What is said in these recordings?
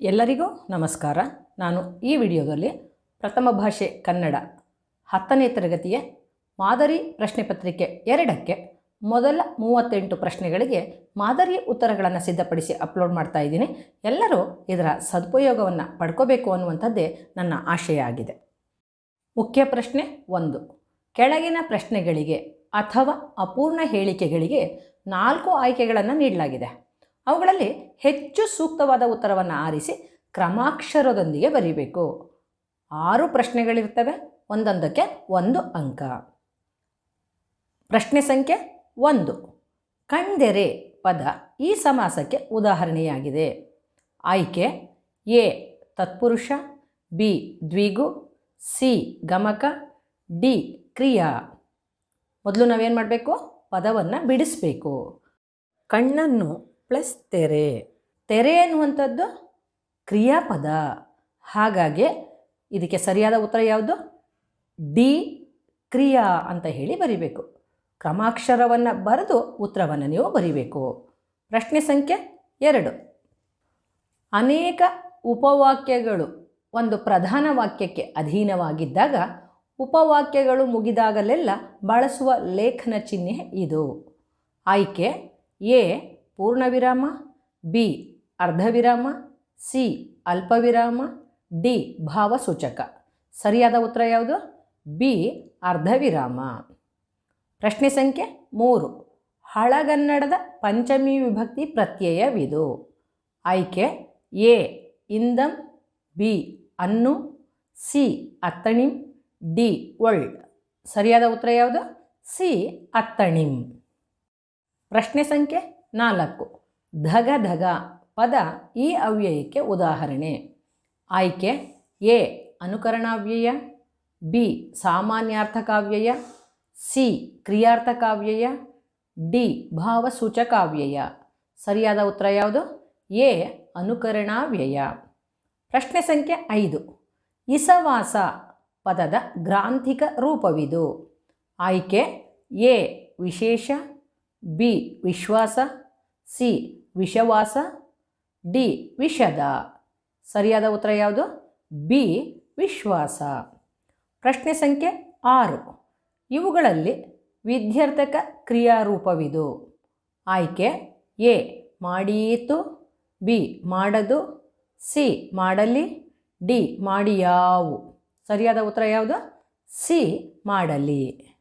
ಎಲ್ಲರಿಗೂ ನಮಸ್ಕಾರ. ನಾನು ಈ ವಿಡಿಯೋದಲ್ಲಿ ಪ್ರಥಮ ಭಾಷೆ ಕನ್ನಡ, ಹತ್ತನೇ ತರಗತಿಯ ಮಾದರಿ ಪ್ರಶ್ನೆ ಪತ್ರಿಕೆ ಎರಡಕ್ಕೆ ಮೊದಲ ಮೂವತ್ತೆಂಟು ಪ್ರಶ್ನೆಗಳಿಗೆ ಮಾದರಿ ಉತ್ತರಗಳನ್ನು ಸಿದ್ಧಪಡಿಸಿ ಅಪ್ಲೋಡ್ ಮಾಡ್ತಾ ಇದ್ದೀನಿ. ಎಲ್ಲರೂ ಇದರ ಸದುಪಯೋಗವನ್ನು ಪಡ್ಕೋಬೇಕು ಅನ್ನುವಂಥದ್ದೇ ನನ್ನ ಆಶಯ ಆಗಿದೆ. ಮುಖ್ಯ ಪ್ರಶ್ನೆ ಒಂದು. ಕೆಳಗಿನ ಪ್ರಶ್ನೆಗಳಿಗೆ ಅಥವಾ ಅಪೂರ್ಣ ಹೇಳಿಕೆಗಳಿಗೆ ನಾಲ್ಕು ಆಯ್ಕೆಗಳನ್ನು ನೀಡಲಾಗಿದೆ. ಅವುಗಳಲ್ಲಿ ಹೆಚ್ಚು ಸೂಕ್ತವಾದ ಉತ್ತರವನ್ನು ಆರಿಸಿ ಕ್ರಮಾಕ್ಷರದೊಂದಿಗೆ ಬರೀಬೇಕು. ಆರು ಪ್ರಶ್ನೆಗಳಿರ್ತವೆ. ಒಂದೊಂದಕ್ಕೆ ಒಂದು ಅಂಕ. ಪ್ರಶ್ನೆ ಸಂಖ್ಯೆ ಒಂದು. ಕಣ್ದೆರೆ ಪದ ಈ ಸಮಾಸಕ್ಕೆ ಉದಾಹರಣೆಯಾಗಿದೆ. ಆಯ್ಕೆ ಎ, ತತ್ಪುರುಷ, ಬಿ, ದ್ವಿಗು, ಸಿ, ಗಮಕ, ಡಿ, ಕ್ರಿಯಾ. ಮೊದಲು ನಾವೇನು ಮಾಡಬೇಕು? ಪದವನ್ನು ಬಿಡಿಸಬೇಕು. ಕಣ್ಣನ್ನು ಪ್ಲಸ್ ತೆರೆ. ತೆರೆ ಎನ್ನುವಂಥದ್ದು ಕ್ರಿಯಾಪದ. ಹಾಗಾಗಿ ಇದಕ್ಕೆ ಸರಿಯಾದ ಉತ್ತರ ಯಾವುದು? ಡಿ ಕ್ರಿಯಾ ಅಂತ ಹೇಳಿ ಬರಿಬೇಕು. ಕ್ರಮಾಕ್ಷರವನ್ನು ಬರೆದು ಉತ್ತರವನ್ನು ನೀವು ಬರಿಬೇಕು. ಪ್ರಶ್ನೆ ಸಂಖ್ಯೆ ಎರಡು. ಅನೇಕ ಉಪವಾಕ್ಯಗಳು ಒಂದು ಪ್ರಧಾನ ವಾಕ್ಯಕ್ಕೆ ಅಧೀನವಾಗಿದ್ದಾಗ ಉಪವಾಕ್ಯಗಳು ಮುಗಿದಾಗಲೆಲ್ಲ ಬಳಸುವ ಲೇಖನ ಚಿಹ್ನೆ ಇದು. ಆಯ್ಕೆ ಎ. ಪೂರ್ಣವಿರಾಮ, ಬಿ, ಅರ್ಧವಿರಾಮ, ಸಿ, ಅಲ್ಪವಿರಾಮ, ಡಿ, ಭಾವಸೂಚಕ. ಸರಿಯಾದ ಉತ್ತರ ಯಾವುದು? ಬಿ, ಅರ್ಧವಿರಾಮ. ಪ್ರಶ್ನೆ ಸಂಖ್ಯೆ ಮೂರು. ಹಳಗನ್ನಡದ ಪಂಚಮಿ ವಿಭಕ್ತಿ ಪ್ರತ್ಯಯವಿದು. ಆಯ್ಕೆ ಎ, ಇಂದಂ, ಬಿ, ಅನ್ನು, ಸಿ, ಅತ್ತಣಿಂ, ಡಿ, ಒಳ್. ಸರಿಯಾದ ಉತ್ತರ ಯಾವುದು? ಸಿ, ಅತ್ತಣಿಂ. ಪ್ರಶ್ನೆ ಸಂಖ್ಯೆ ನಾಲ್ಕು. ಧಗ ಧಗ. ಪದ ಈ ಅವ್ಯಯಕ್ಕೆ ಉದಾಹರಣೆ. ಆಯ್ಕೆ. ಎ. ಅನುಕರಣಾವ್ಯಯ. ಬಿ. ಸಾಮಾನ್ಯಾರ್ಥಕಾವ್ಯಯ. ಸಿ. ಕ್ರಿಯಾರ್ಥಕಾವ್ಯಯ. ಡಿ. ಭಾವಸೂಚಕಾವ್ಯಯ. ಸರಿಯಾದ ಉತ್ತರ ಯಾವುದು? ಎ. ಅನುಕರಣಾವ್ಯಯ. ಪ್ರಶ್ನೆ ಸಂಖ್ಯೆ ಐದು. ಇಸವಾಸ ಪದದ ಗ್ರಾಂಥಿಕ ರೂಪವಿದು. ಆಯ್ಕೆ. ಎ. ವಿಶೇಷ. ಬಿ ವಿಶ್ವಾಸ, ಸಿ ವಿಷವಾಸ, ಡಿ ವಿಷದ. ಸರಿಯಾದ ಉತ್ತರ ಯಾವುದು? ಬಿ ವಿಶ್ವಾಸ. ಪ್ರಶ್ನೆ ಸಂಖ್ಯೆ ಆರು. ಇವುಗಳಲ್ಲಿ ವಿದ್ಯಾರ್ಥಕ ಕ್ರಿಯಾರೂಪವಿದು. ಆಯ್ಕೆ ಎ ಮಾಡೀತು ಬಿ ಮಾಡದು, ಸಿ ಮಾಡಲಿ, ಡಿ ಮಾಡಿಯಾವು. ಸರಿಯಾದ ಉತ್ತರ ಯಾವುದು? ಸಿ ಮಾಡಲಿ.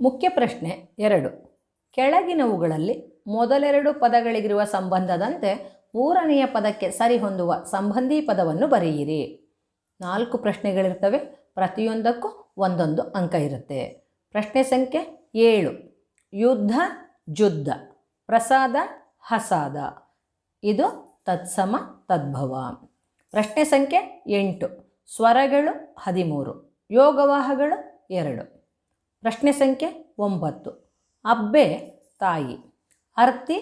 ಮುಖ್ಯ ಪ್ರಶ್ನೆ ಎರಡು. ಕೆಳಗಿನವುಗಳಲ್ಲಿ ಮೊದಲೆರಡು ಪದಗಳಿಗಿರುವ ಸಂಬಂಧದಂತೆ ಮೂರನೆಯ ಪದಕ್ಕೆ ಸರಿಹೊಂದುವ ಸಂಬಂಧಿ ಪದವನ್ನು ಬರೆಯಿರಿ. ನಾಲ್ಕು ಪ್ರಶ್ನೆಗಳಿರ್ತವೆ, ಪ್ರತಿಯೊಂದಕ್ಕೂ ಒಂದೊಂದು ಅಂಕ ಇರುತ್ತೆ. ಪ್ರಶ್ನೆ ಸಂಖ್ಯೆ ಏಳು, ಯುದ್ಧ, ಜುದ್ಧ, ಪ್ರಸಾದ, ಹಸಾದ. ಇದು ತತ್ಸಮ, ತದ್ಭವ. ಪ್ರಶ್ನೆ ಸಂಖ್ಯೆ ಎಂಟು, ಸ್ವರಗಳು ಹದಿಮೂರು, ಯೋಗವಾಹಗಳು ಎರಡು. ಪ್ರಶ್ನೆ ಸಂಖ್ಯೆ ಒಂಬತ್ತು ಅಬ್ಬೆ ತಾಯಿ, ಅರ್ತಿ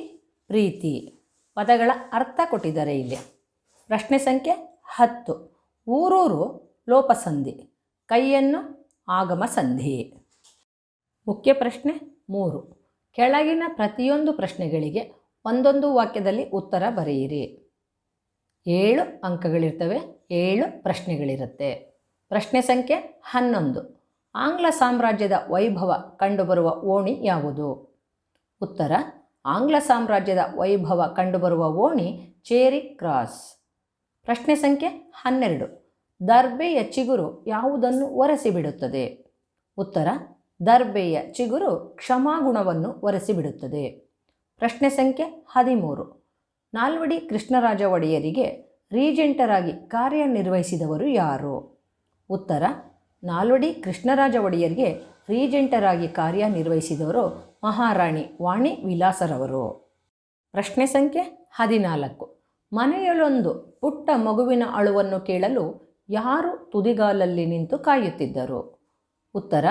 ಪ್ರೀತಿ. ಪದಗಳ ಅರ್ಥ ಕೊಟ್ಟಿದ್ದಾರೆ ಇಲ್ಲಿ. ಪ್ರಶ್ನೆ ಸಂಖ್ಯೆ ಹತ್ತು. ಊರೂರು ಲೋಪಸಂಧಿ, ಕೈಯನ್ನು ಆಗಮ ಸಂಧಿ. ಮುಖ್ಯ ಪ್ರಶ್ನೆ ಮೂರು. ಕೆಳಗಿನ ಪ್ರತಿಯೊಂದು ಪ್ರಶ್ನೆಗಳಿಗೆ ಒಂದೊಂದು ವಾಕ್ಯದಲ್ಲಿ ಉತ್ತರ ಬರೆಯಿರಿ. ಏಳು ಅಂಕಗಳಿರ್ತವೆ, ಏಳು ಪ್ರಶ್ನೆಗಳಿರುತ್ತೆ. ಪ್ರಶ್ನೆ ಸಂಖ್ಯೆ ಹನ್ನೊಂದು. ಆಂಗ್ಲ ಸಾಮ್ರಾಜ್ಯದ ವೈಭವ ಕಂಡುಬರುವ ಓಣಿ ಯಾವುದು? ಉತ್ತರ, ಆಂಗ್ಲ ಸಾಮ್ರಾಜ್ಯದ ವೈಭವ ಕಂಡುಬರುವ ಓಣಿ ಚೇರಿ ಕ್ರಾಸ್. ಪ್ರಶ್ನೆ ಸಂಖ್ಯೆ ಹನ್ನೆರಡು. ದರ್ಬೆಯ ಚಿಗುರು ಯಾವುದನ್ನು ಒರೆಸಿಬಿಡುತ್ತದೆ? ಉತ್ತರ, ದರ್ಬೆಯ ಚಿಗುರು ಕ್ಷಮಾಗುಣವನ್ನು ಒರೆಸಿಬಿಡುತ್ತದೆ. ಪ್ರಶ್ನೆ ಸಂಖ್ಯೆ ಹದಿಮೂರು. ನಾಲ್ವಡಿ ಕೃಷ್ಣರಾಜ ಒಡೆಯರಿಗೆ ರೀಜೆಂಟರಾಗಿ ಕಾರ್ಯನಿರ್ವಹಿಸಿದವರು ಯಾರು? ಉತ್ತರ ನಾಲ್ವಡಿ ಕೃಷ್ಣರಾಜ ಒಡೆಯರಿಗೆ ರೀಜೆಂಟರಾಗಿ ಕಾರ್ಯನಿರ್ವಹಿಸಿದವರು ಮಹಾರಾಣಿ ವಾಣಿ ವಿಲಾಸರವರು. ಪ್ರಶ್ನೆ ಸಂಖ್ಯೆ ಹದಿನಾಲ್ಕು. ಮನೆಯಲ್ಲೊಂದು ಪುಟ್ಟ ಮಗುವಿನ ಅಳುವನ್ನು ಕೇಳಲು ಯಾರು ತುದಿಗಾಲಲ್ಲಿ ನಿಂತು ಕಾಯುತ್ತಿದ್ದರು? ಉತ್ತರ,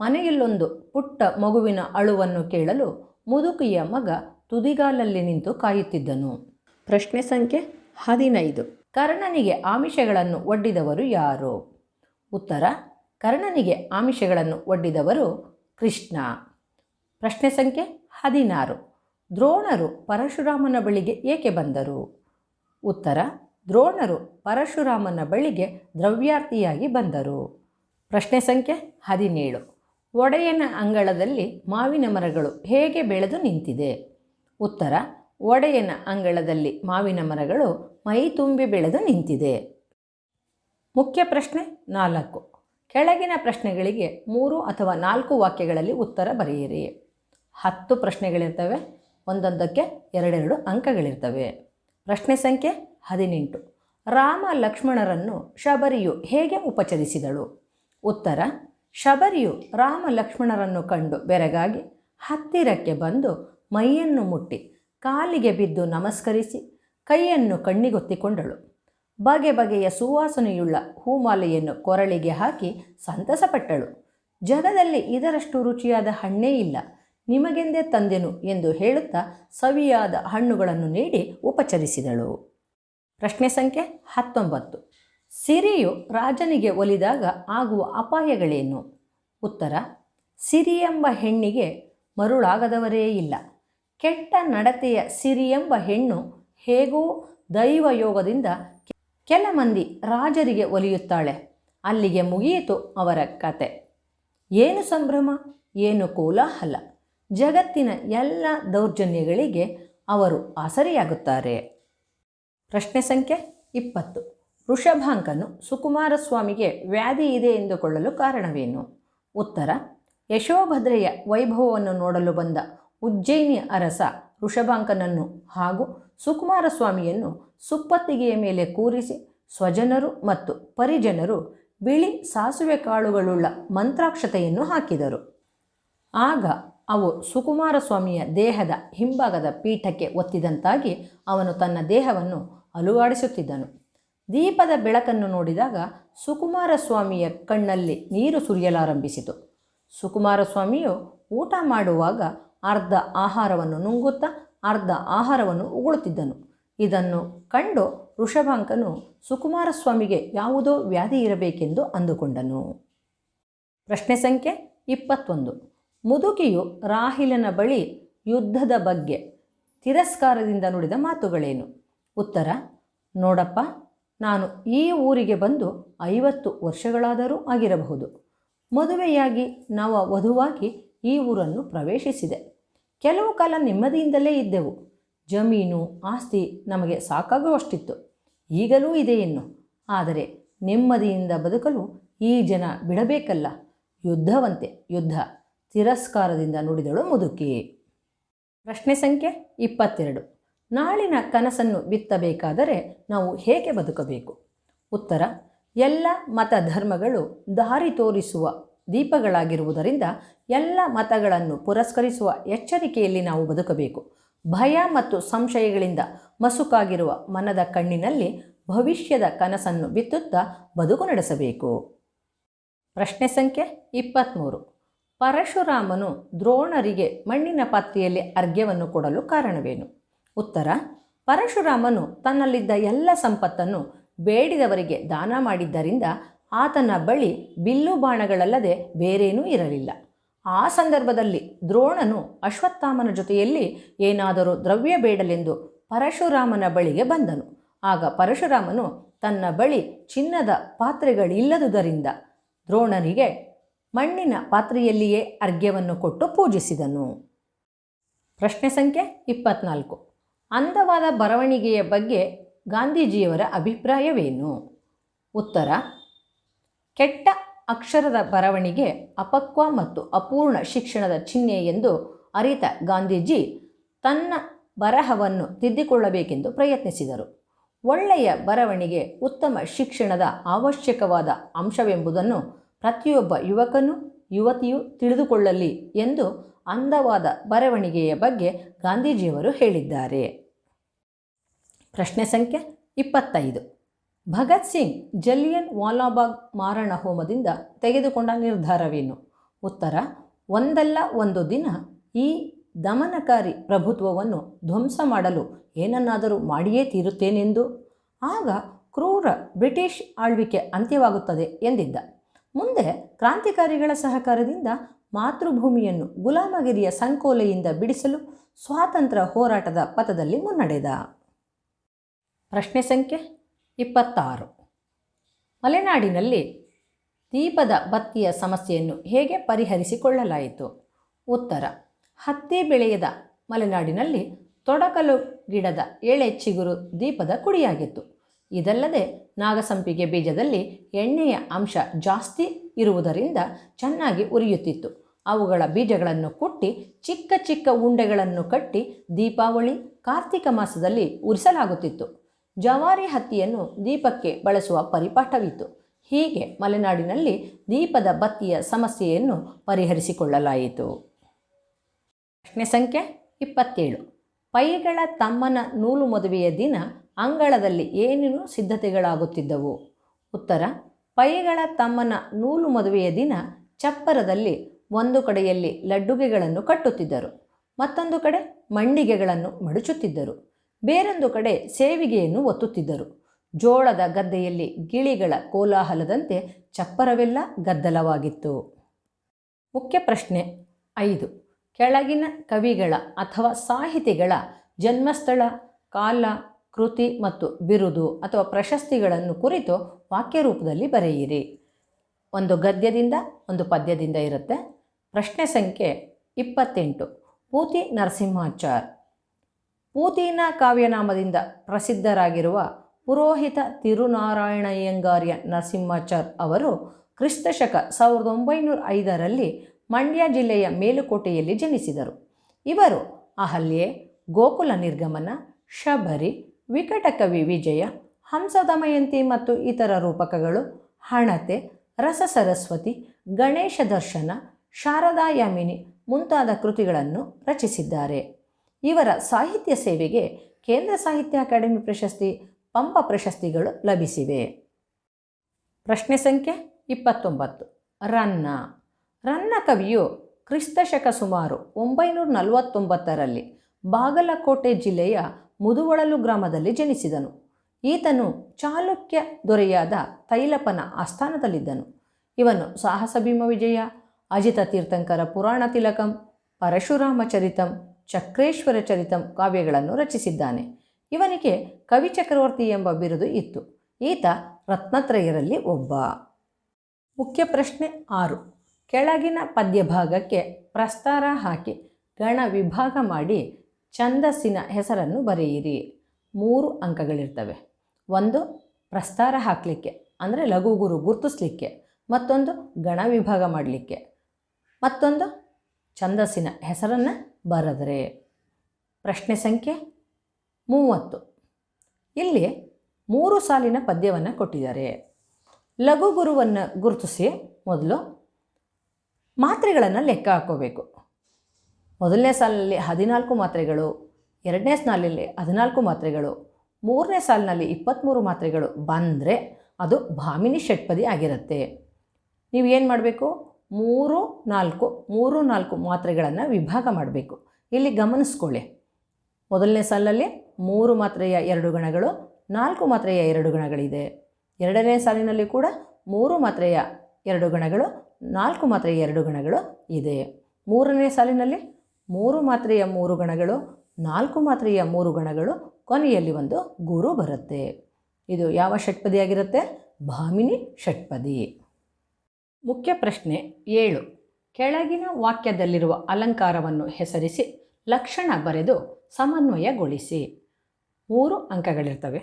ಮನೆಯಲ್ಲೊಂದು ಪುಟ್ಟ ಮಗುವಿನ ಅಳುವನ್ನು ಕೇಳಲು ಮುದುಕಿಯ ಮಗ ತುದಿಗಾಲಲ್ಲಿ ನಿಂತು ಕಾಯುತ್ತಿದ್ದನು. ಪ್ರಶ್ನೆ ಸಂಖ್ಯೆ ಹದಿನೈದು. ಕರ್ಣನಿಗೆ ಆಮಿಷಗಳನ್ನು ಒಡ್ಡಿದವರು ಯಾರು? ಉತ್ತರ, ಕರ್ಣನಿಗೆ ಆಮಿಷಗಳನ್ನು ಒಡ್ಡಿದವರು ಕೃಷ್ಣ. ಪ್ರಶ್ನೆ ಸಂಖ್ಯೆ ಹದಿನಾರು. ದ್ರೋಣರು ಪರಶುರಾಮನ ಬಳಿಗೆ ಏಕೆ ಬಂದರು? ಉತ್ತರ, ದ್ರೋಣರು ಪರಶುರಾಮನ ಬಳಿಗೆ ದ್ರವ್ಯಾರ್ಥಿಯಾಗಿ ಬಂದರು. ಪ್ರಶ್ನೆ ಸಂಖ್ಯೆ ಹದಿನೇಳು. ಒಡೆಯನ ಅಂಗಳದಲ್ಲಿ ಮಾವಿನ ಮರಗಳು ಹೇಗೆ ಬೆಳೆದು ನಿಂತಿದೆ? ಉತ್ತರ, ಒಡೆಯನ ಅಂಗಳದಲ್ಲಿ ಮಾವಿನ ಮರಗಳು ಮೈ ತುಂಬಿ ಬೆಳೆದು ನಿಂತಿದೆ. ಮುಖ್ಯ ಪ್ರಶ್ನೆ ನಾಲ್ಕು. ಕೆಳಗಿನ ಪ್ರಶ್ನೆಗಳಿಗೆ ಮೂರು ಅಥವಾ ನಾಲ್ಕು ವಾಕ್ಯಗಳಲ್ಲಿ ಉತ್ತರ ಬರೆಯಿರಿ. ಹತ್ತು ಪ್ರಶ್ನೆಗಳಿರ್ತವೆ, ಒಂದೊಂದಕ್ಕೆ ಎರಡೆರಡು ಅಂಕಗಳಿರ್ತವೆ. ಪ್ರಶ್ನೆ ಸಂಖ್ಯೆ ಹದಿನೆಂಟು. ರಾಮ ಲಕ್ಷ್ಮಣರನ್ನು ಶಬರಿಯು ಹೇಗೆ ಉಪಚರಿಸಿದಳು? ಉತ್ತರ, ಶಬರಿಯು ರಾಮ ಲಕ್ಷ್ಮಣರನ್ನು ಕಂಡು ಬೆರಗಾಗಿ ಹತ್ತಿರಕ್ಕೆ ಬಂದು ಮೈಯನ್ನು ಮುಟ್ಟಿ ಕಾಲಿಗೆ ಬಿದ್ದು ನಮಸ್ಕರಿಸಿ ಕೈಯನ್ನು ಕಣ್ಣಿಗೊತ್ತಿಕೊಂಡಳು. ಬಗೆ ಬಗೆಯ ಸುವಾಸನೆಯುಳ್ಳ ಹೂಮಾಲೆಯನ್ನು ಕೊರಳಿಗೆ ಹಾಕಿ ಸಂತಸಪಟ್ಟಳು. ಜಗದಲ್ಲಿ ಇದರಷ್ಟು ರುಚಿಯಾದ ಹಣ್ಣೇ ಇಲ್ಲ. ನಿಮಗೆಂದೇ ತಂದೆನು ಎಂದು ಹೇಳುತ್ತಾ ಸವಿಯಾದ ಹಣ್ಣುಗಳನ್ನು ನೀಡಿ ಉಪಚರಿಸಿದಳು. ಪ್ರಶ್ನೆ ಸಂಖ್ಯೆ ಹತ್ತೊಂಬತ್ತು. ಸಿರಿಯು ರಾಜನಿಗೆ ಒಲಿದಾಗ ಆಗುವ ಅಪಾಯಗಳೇನು? ಉತ್ತರ, ಸಿರಿ ಎಂಬ ಹೆಣ್ಣಿಗೆ ಮರುಳಾಗದವರೇ ಇಲ್ಲ. ಕೆಟ್ಟ ನಡತೆಯ ಸಿರಿ ಎಂಬ ಹೆಣ್ಣು ಹೇಗೋ ದೈವಯೋಗದಿಂದ ಕೆಲ ಮಂದಿ ರಾಜರಿಗೆ ಒಲಿಯುತ್ತಾಳೆ. ಅಲ್ಲಿಗೆ ಮುಗಿಯಿತು ಅವರ ಕತೆ. ಏನು ಸಂಭ್ರಮ? ಏನು ಕೋಲಾಹಲ? ಜಗತ್ತಿನ ಎಲ್ಲ ದೌರ್ಜನ್ಯಗಳಿಗೆ ಅವರು ಆಸರೆಯಾಗುತ್ತಾರೆ. ಪ್ರಶ್ನೆ ಸಂಖ್ಯೆ ಇಪ್ಪತ್ತು. ಋಷಭಾಂಕನು ಸುಕುಮಾರಸ್ವಾಮಿಗೆ ವ್ಯಾಧಿ ಇದೆ ಎಂದುಕೊಳ್ಳಲು ಕಾರಣವೇನು? ಉತ್ತರ, ಯಶೋಭದ್ರೆಯ ವೈಭವವನ್ನು ನೋಡಲು ಬಂದ ಉಜ್ಜಯಿನಿ ಅರಸ ಋಷಭಾಂಕನನ್ನು ಹಾಗೂ ಸುಕುಮಾರ ಸ್ವಾಮಿಯನ್ನು ಸುಪ್ಪತ್ತಿಗೆಯ ಮೇಲೆ ಕೂರಿಸಿ ಸ್ವಜನರು ಮತ್ತು ಪರಿಜನರು ಬಿಳಿ ಸಾಸುವೆ ಕಾಳುಗಳುಳ್ಳ ಮಂತ್ರಾಕ್ಷತೆಯನ್ನು ಹಾಕಿದರು. ಆಗ ಅವು ಸುಕುಮಾರಸ್ವಾಮಿಯ ದೇಹದ ಹಿಂಭಾಗದ ಪೀಠಕ್ಕೆ ಒತ್ತಿದಂತಾಗಿ ಅವನು ತನ್ನ ದೇಹವನ್ನು ಅಲುಗಾಡಿಸುತ್ತಿದ್ದನು. ದೀಪದ ಬೆಳಕನ್ನು ನೋಡಿದಾಗ ಸುಕುಮಾರ ಸ್ವಾಮಿಯ ಕಣ್ಣಲ್ಲಿ ನೀರು ಸುರಿಯಲಾರಂಭಿಸಿತು. ಸುಕುಮಾರಸ್ವಾಮಿಯು ಊಟ ಮಾಡುವಾಗ ಅರ್ಧ ಆಹಾರವನ್ನು ನುಂಗುತ್ತಾ ಅರ್ಧ ಆಹಾರವನ್ನು ಉಗುಳುತ್ತಿದ್ದನು. ಇದನ್ನು ಕಂಡು ಋಷಭಾಂಕನು ಸುಕುಮಾರಸ್ವಾಮಿಗೆ ಯಾವುದೋ ವ್ಯಾಧಿ ಇರಬೇಕೆಂದು ಅಂದುಕೊಂಡನು. ಪ್ರಶ್ನೆ ಸಂಖ್ಯೆ ಇಪ್ಪತ್ತೊಂದು. ಮುದುಕಿಯು ರಾಹಿಲನ ಬಳಿ ಯುದ್ಧದ ಬಗ್ಗೆ ತಿರಸ್ಕಾರದಿಂದ ನುಡಿದ ಮಾತುಗಳೇನು? ಉತ್ತರ, ನೋಡಪ್ಪ, ನಾನು ಈ ಊರಿಗೆ ಬಂದು ಐವತ್ತು ವರ್ಷಗಳಾದರೂ ಆಗಿರಬಹುದು. ಮದುವೆಯಾಗಿ ನವ ವಧುವಾಗಿ ಈ ಊರನ್ನು ಪ್ರವೇಶಿಸಿದೆ. ಕೆಲವು ಕಾಲ ನೆಮ್ಮದಿಯಿಂದಲೇ ಇದ್ದೆವು. ಜಮೀನು ಆಸ್ತಿ ನಮಗೆ ಸಾಕಾಗುವಷ್ಟಿತ್ತು. ಈಗಲೂ ಇದೆ ಎನ್ನು ಆದರೆ ನೆಮ್ಮದಿಯಿಂದ ಬದುಕಲು ಈ ಜನ ಬಿಡಬೇಕಲ್ಲ. ಯುದ್ಧವಂತೆ ಯುದ್ಧ. ತಿರಸ್ಕಾರದಿಂದ ನುಡಿದಳು ಮುದುಕಿ. ಪ್ರಶ್ನೆ ಸಂಖ್ಯೆ ಇಪ್ಪತ್ತೆರಡು. ನಾಳಿನ ಕನಸನ್ನು ಬಿತ್ತಬೇಕಾದರೆ ನಾವು ಹೇಗೆ ಬದುಕಬೇಕು? ಉತ್ತರ. ಎಲ್ಲ ಮತ ಧರ್ಮಗಳು ದಾರಿ ತೋರಿಸುವ ದೀಪಗಳಾಗಿರುವುದರಿಂದ ಎಲ್ಲ ಮತಗಳನ್ನು ಪುರಸ್ಕರಿಸುವ ಎಚ್ಚರಿಕೆಯಲ್ಲಿ ನಾವು ಬದುಕಬೇಕು. ಭಯ ಮತ್ತು ಸಂಶಯಗಳಿಂದ ಮಸುಕಾಗಿರುವ ಮನದ ಕಣ್ಣಿನಲ್ಲಿ ಭವಿಷ್ಯದ ಕನಸನ್ನು ಬಿತ್ತುತ್ತಾ ಬದುಕು ನಡೆಸಬೇಕು. ಪ್ರಶ್ನೆ ಸಂಖ್ಯೆ ಇಪ್ಪತ್ತ್ಮೂರು ಪರಶುರಾಮನು ದ್ರೋಣರಿಗೆ ಮಣ್ಣಿನ ಪಾತ್ರೆಯಲ್ಲಿ ಅರ್ಘ್ಯವನ್ನು ಕೊಡಲು ಕಾರಣವೇನು? ಉತ್ತರ, ಪರಶುರಾಮನು ತನ್ನಲ್ಲಿದ್ದ ಎಲ್ಲ ಸಂಪತ್ತನ್ನು ಬೇಡಿದವರಿಗೆ ದಾನ ಮಾಡಿದ್ದರಿಂದ ಆತನ ಬಳಿ ಬಿಲ್ಲು ಬಾಣಗಳಲ್ಲದೆ ಬೇರೇನೂ ಇರಲಿಲ್ಲ. ಆ ಸಂದರ್ಭದಲ್ಲಿ ದ್ರೋಣನು ಅಶ್ವತ್ಥಾಮನ ಜೊತೆಯಲ್ಲಿ ಏನಾದರೂ ದ್ರವ್ಯ ಬೇಡಲೆಂದು ಪರಶುರಾಮನ ಬಳಿಗೆ ಬಂದನು. ಆಗ ಪರಶುರಾಮನು ತನ್ನ ಬಳಿ ಚಿನ್ನದ ಪಾತ್ರೆಗಳಿಲ್ಲದುದರಿಂದ ದ್ರೋಣನಿಗೆ ಮಣ್ಣಿನ ಪಾತ್ರೆಯಲ್ಲಿಯೇ ಅರ್ಘ್ಯವನ್ನು ಕೊಟ್ಟು ಪೂಜಿಸಿದನು. ಪ್ರಶ್ನೆ ಸಂಖ್ಯೆ ಇಪ್ಪತ್ನಾಲ್ಕು. ಅಂದವಾದ ಬರವಣಿಗೆಯ ಬಗ್ಗೆ ಗಾಂಧೀಜಿಯವರ ಅಭಿಪ್ರಾಯವೇನು? ಉತ್ತರ, ಕೆಟ್ಟ ಅಕ್ಷರದ ಬರವಣಿಗೆ ಅಪಕ್ವ ಮತ್ತು ಅಪೂರ್ಣ ಶಿಕ್ಷಣದ ಚಿಹ್ನೆ ಎಂದು ಅರಿತ ಗಾಂಧೀಜಿ ತನ್ನ ಬರಹವನ್ನು ತಿದ್ದಿಕೊಳ್ಳಬೇಕೆಂದು ಪ್ರಯತ್ನಿಸಿದರು. ಒಳ್ಳೆಯ ಬರವಣಿಗೆ ಉತ್ತಮ ಶಿಕ್ಷಣದ ಅವಶ್ಯಕವಾದ ಅಂಶವೆಂಬುದನ್ನು ಪ್ರತಿಯೊಬ್ಬ ಯುವಕನು, ಯುವತಿಯು ತಿಳಿದುಕೊಳ್ಳಲಿ ಎಂದು ಅಂದವಾದ ಬರವಣಿಗೆಯ ಬಗ್ಗೆ ಗಾಂಧೀಜಿಯವರು ಹೇಳಿದ್ದಾರೆ. ಪ್ರಶ್ನೆ ಸಂಖ್ಯೆ ಇಪ್ಪತ್ತೈದು. ಭಗತ್ ಸಿಂಗ್ ಜಲಿಯನ್ ವಾಲಾಬಾಗ್ ಮಾರಣ ಹೋಮದಿಂದ ತೆಗೆದುಕೊಂಡ ನಿರ್ಧಾರವೇನು? ಉತ್ತರ, ಒಂದಲ್ಲ ಒಂದು ದಿನ ಈ ದಮನಕಾರಿ ಪ್ರಭುತ್ವವನ್ನು ಧ್ವಂಸ ಮಾಡಲು ಏನನ್ನಾದರೂ ಮಾಡಿಯೇ ತೀರುತ್ತೇನೆಂದು? ಆಗ ಕ್ರೂರ ಬ್ರಿಟಿಷ್ ಆಳ್ವಿಕೆ ಅಂತ್ಯವಾಗುತ್ತದೆ ಎಂದಿದ್ದ. ಮುಂದೆ ಕ್ರಾಂತಿಕಾರಿಗಳ ಸಹಕಾರದಿಂದ ಮಾತೃಭೂಮಿಯನ್ನು ಗುಲಾಮಗಿರಿಯ ಸಂಕೋಲೆಯಿಂದ ಬಿಡಿಸಲು ಸ್ವಾತಂತ್ರ್ಯ ಹೋರಾಟದ ಪಥದಲ್ಲಿ ಮುನ್ನಡೆದ. ಪ್ರಶ್ನೆ ಸಂಖ್ಯೆ ಇಪ್ಪತ್ತಾರು. ಮಲೆನಾಡಿನಲ್ಲಿ ದೀಪದ ಬತ್ತಿಯ ಸಮಸ್ಯೆಯನ್ನು ಹೇಗೆ ಪರಿಹರಿಸಿಕೊಳ್ಳಲಾಯಿತು? ಉತ್ತರ. ಹತ್ತಿ ಬೆಳೆಯದ ಮಲೆನಾಡಿನಲ್ಲಿ ತೊಡಕಲು ಗಿಡದ ಎಳೆ ಚಿಗುರು ದೀಪದ ಕುಡಿಯಾಗಿತ್ತು. ಇದಲ್ಲದೆ ನಾಗಸಂಪಿಗೆ ಬೀಜದಲ್ಲಿ ಎಣ್ಣೆಯ ಅಂಶ ಜಾಸ್ತಿ ಇರುವುದರಿಂದ ಚೆನ್ನಾಗಿ ಉರಿಯುತ್ತಿತ್ತು. ಅವುಗಳ ಬೀಜಗಳನ್ನು ಕುಟ್ಟಿ ಚಿಕ್ಕ ಚಿಕ್ಕ ಉಂಡೆಗಳನ್ನು ಕಟ್ಟಿ ದೀಪಾವಳಿ, ಕಾರ್ತಿಕ ಮಾಸದಲ್ಲಿ ಉರಿಸಲಾಗುತ್ತಿತ್ತು. ಜವಾರಿ ಹತ್ತಿಯನ್ನು ದೀಪಕ್ಕೆ ಬಳಸುವ ಪರಿಪಾಠವಿತ್ತು. ಹೀಗೆ ಮಲೆನಾಡಿನಲ್ಲಿ ದೀಪದ ಬತ್ತಿಯ ಸಮಸ್ಯೆಯನ್ನು ಪರಿಹರಿಸಿಕೊಳ್ಳಲಾಯಿತು. ಪ್ರಶ್ನೆ ಸಂಖ್ಯೆ ಇಪ್ಪತ್ತೇಳು. ಪೈಗಳ ತಮ್ಮನ ನೂಲು ಮದುವೆಯ ದಿನ ಅಂಗಳದಲ್ಲಿ ಏನೇನು ಸಿದ್ಧತೆಗಳಾಗುತ್ತಿದ್ದವು? ಉತ್ತರ, ಪೈಗಳ ತಮ್ಮನ ನೂಲು ಮದುವೆಯ ದಿನ ಚಪ್ಪರದಲ್ಲಿ ಒಂದು ಕಡೆಯಲ್ಲಿ ಲಡ್ಡುಗೆಗಳನ್ನು ಕಟ್ಟುತ್ತಿದ್ದರು, ಮತ್ತೊಂದು ಕಡೆ ಮಂಡಿಗೆಗಳನ್ನು ಮಡುಚುತ್ತಿದ್ದರು. ಬೇರೊಂದು ಕಡೆ ಸೇವಿಗೆಯನ್ನು ಒತ್ತುತ್ತಿದ್ದರು. ಜೋಳದ ಗದ್ದೆಯಲ್ಲಿ ಗಿಳಿಗಳ ಕೋಲಾಹಲದಂತೆ ಚಪ್ಪರವೆಲ್ಲ ಗದ್ದಲವಾಗಿತ್ತು. ಮುಖ್ಯ ಪ್ರಶ್ನೆ ಐದು. ಕೆಳಗಿನ ಕವಿಗಳ ಅಥವಾ ಸಾಹಿತಿಗಳ ಜನ್ಮಸ್ಥಳ, ಕಾಲ, ಕೃತಿ ಮತ್ತು ಬಿರುದು ಅಥವಾ ಪ್ರಶಸ್ತಿಗಳನ್ನು ಕುರಿತು ವಾಕ್ಯ ರೂಪದಲ್ಲಿ ಬರೆಯಿರಿ. ಒಂದು ಗದ್ಯದಿಂದ ಒಂದು ಪದ್ಯದಿಂದ ಇರುತ್ತೆ. ಪ್ರಶ್ನೆ ಸಂಖ್ಯೆ ಇಪ್ಪತ್ತೆಂಟು. ಪೂತಿ ನರಸಿಂಹಾಚಾರ್. ಪೂತಿನ ಕಾವ್ಯನಾಮದಿಂದ ಪ್ರಸಿದ್ಧರಾಗಿರುವ ಪುರೋಹಿತ ತಿರುನಾರಾಯಣಯ್ಯಂಗಾರ್ಯ ನರಸಿಂಹಾಚಾರ್ ಅವರು ಕ್ರಿಸ್ತಶಕ ಸಾವಿರದ ಒಂಬೈನೂರ ಐದರಲ್ಲಿ ಮಂಡ್ಯ ಜಿಲ್ಲೆಯ ಮೇಲುಕೋಟೆಯಲ್ಲಿ ಜನಿಸಿದರು. ಇವರು ಅಹಲ್ಯೆ, ಗೋಕುಲ ನಿರ್ಗಮನ, ಶಬರಿ ವಿಕಟಕವಿ ವಿಜಯ, ಹಂಸದಮಯಂತಿ ಮತ್ತು ಇತರ ರೂಪಕಗಳು, ಹಣತೆ, ರಸ ಸರಸ್ವತಿ, ಗಣೇಶ ದರ್ಶನ, ಶಾರದಾಯಾಮಿನಿ ಮುಂತಾದ ಕೃತಿಗಳನ್ನು ರಚಿಸಿದ್ದಾರೆ. ಇವರ ಸಾಹಿತ್ಯ ಸೇವೆಗೆ ಕೇಂದ್ರ ಸಾಹಿತ್ಯ ಅಕಾಡೆಮಿ ಪ್ರಶಸ್ತಿ, ಪಂಪ ಪ್ರಶಸ್ತಿಗಳು ಲಭಿಸಿವೆ. ಪ್ರಶ್ನೆ ಸಂಖ್ಯೆ ಇಪ್ಪತ್ತೊಂಬತ್ತು. ರನ್ನ. ರನ್ನ ಕವಿಯು ಕ್ರಿಸ್ತಶಕ ಸುಮಾರು ಒಂಬೈನೂರ ನಲವತ್ತೊಂಬತ್ತರಲ್ಲಿ ಬಾಗಲಕೋಟೆ ಜಿಲ್ಲೆಯ ಮುದುವಳಲು ಗ್ರಾಮದಲ್ಲಿ ಜನಿಸಿದನು. ಈತನು ಚಾಲುಕ್ಯ ದೊರೆಯಾದ ತೈಲಪನ ಆಸ್ಥಾನದಲ್ಲಿದ್ದನು. ಇವನು ಸಾಹಸ ಭೀಮ ವಿಜಯ, ಅಜಿತ ತೀರ್ಥಂಕರ ಪುರಾಣ ತಿಲಕಂ, ಪರಶುರಾಮ ಚರಿತಂ ಚಕ್ರೇಶ್ವರ ಚರಿತಂ ಕಾವ್ಯಗಳನ್ನು ರಚಿಸಿದ್ದಾನೆ. ಇವನಿಗೆ ಕವಿ ಚಕ್ರವರ್ತಿ ಎಂಬ ಬಿರುದು ಇತ್ತು. ಈತ ರತ್ನತ್ರಯರಲ್ಲಿ ಒಬ್ಬ. ಮುಖ್ಯ ಪ್ರಶ್ನೆ ಆರು. ಕೆಳಗಿನ ಪದ್ಯಭಾಗಕ್ಕೆ ಪ್ರಸ್ತಾರ ಹಾಕಿ ಗಣ ವಿಭಾಗ ಮಾಡಿ ಛಂದಸ್ಸಿನ ಹೆಸರನ್ನು ಬರೆಯಿರಿ. ಮೂರು ಅಂಕಗಳಿರ್ತವೆ. ಒಂದು, ಪ್ರಸ್ತಾರ ಹಾಕಲಿಕ್ಕೆ, ಅಂದರೆ ಲಘುಗುರು ಗುರುತಿಸ್ಲಿಕ್ಕೆ. ಮತ್ತೊಂದು, ಗಣ ವಿಭಾಗ ಮಾಡಲಿಕ್ಕೆ. ಮತ್ತೊಂದು, ಛಂದಸ್ಸಿನ ಹೆಸರನ್ನು ಬರೆದರೆ ಪ್ರಶ್ನೆ ಸಂಖ್ಯೆ ಮೂವತ್ತು. ಇಲ್ಲಿ ಮೂರು ಸಾಲಿನ ಪದ್ಯವನ್ನು ಕೊಟ್ಟಿದ್ದಾರೆ. ಲಘು ಗುರುವನ್ನು ಗುರುತಿಸಿ ಮೊದಲು ಮಾತ್ರೆಗಳನ್ನು ಲೆಕ್ಕ ಹಾಕೋಬೇಕು. ಮೊದಲನೇ ಸಾಲಿನಲ್ಲಿ ಹದಿನಾಲ್ಕು ಮಾತ್ರೆಗಳು, ಎರಡನೇ ಸಾಲಿನಲ್ಲಿ ಹದಿನಾಲ್ಕು ಮಾತ್ರೆಗಳು, ಮೂರನೇ ಸಾಲಿನಲ್ಲಿ ಇಪ್ಪತ್ತ್ಮೂರು ಮಾತ್ರೆಗಳು ಬಂದರೆ ಅದು ಭಾಮಿನಿ ಷಟ್ಪದಿ ಆಗಿರುತ್ತೆ. ನೀವು ಏನು ಮಾಡಬೇಕು? ಮೂರು ನಾಲ್ಕು ಮೂರು ನಾಲ್ಕು ಮಾತ್ರೆಗಳನ್ನು ವಿಭಾಗ ಮಾಡಬೇಕು. ಇಲ್ಲಿ ಗಮನಿಸ್ಕೊಳ್ಳಿ. ಮೊದಲನೇ ಸಾಲಲ್ಲಿ ಮೂರು ಮಾತ್ರೆಯ ಎರಡು ಗಣಗಳು, ನಾಲ್ಕು ಮಾತ್ರೆಯ ಎರಡು ಗಣಗಳಿದೆ. ಎರಡನೇ ಸಾಲಿನಲ್ಲಿ ಕೂಡ ಮೂರು ಮಾತ್ರೆಯ ಎರಡು ಗಣಗಳು, ನಾಲ್ಕು ಮಾತ್ರೆಯ ಎರಡು ಗಣಗಳು ಇದೆ. ಮೂರನೇ ಸಾಲಿನಲ್ಲಿ ಮೂರು ಮಾತ್ರೆಯ ಮೂರು ಗಣಗಳು, ನಾಲ್ಕು ಮಾತ್ರೆಯ ಮೂರು ಗಣಗಳು ಕೊನೆಯಲ್ಲಿ ಒಂದು ಗುರು ಬರುತ್ತೆ. ಇದು ಯಾವ ಷಟ್ಪದಿ ಆಗಿರುತ್ತೆ ಭಾಮಿನಿ ಷಟ್ಪದಿ. ಮುಖ್ಯ ಪ್ರಶ್ನೆ ಏಳು. ಕೆಳಗಿನ ವಾಕ್ಯದಲ್ಲಿರುವ ಅಲಂಕಾರವನ್ನು ಹೆಸರಿಸಿ ಲಕ್ಷಣ ಬರೆದು ಸಮನ್ವಯಗೊಳಿಸಿ. ಮೂರು ಅಂಕಗಳಿರ್ತವೆ.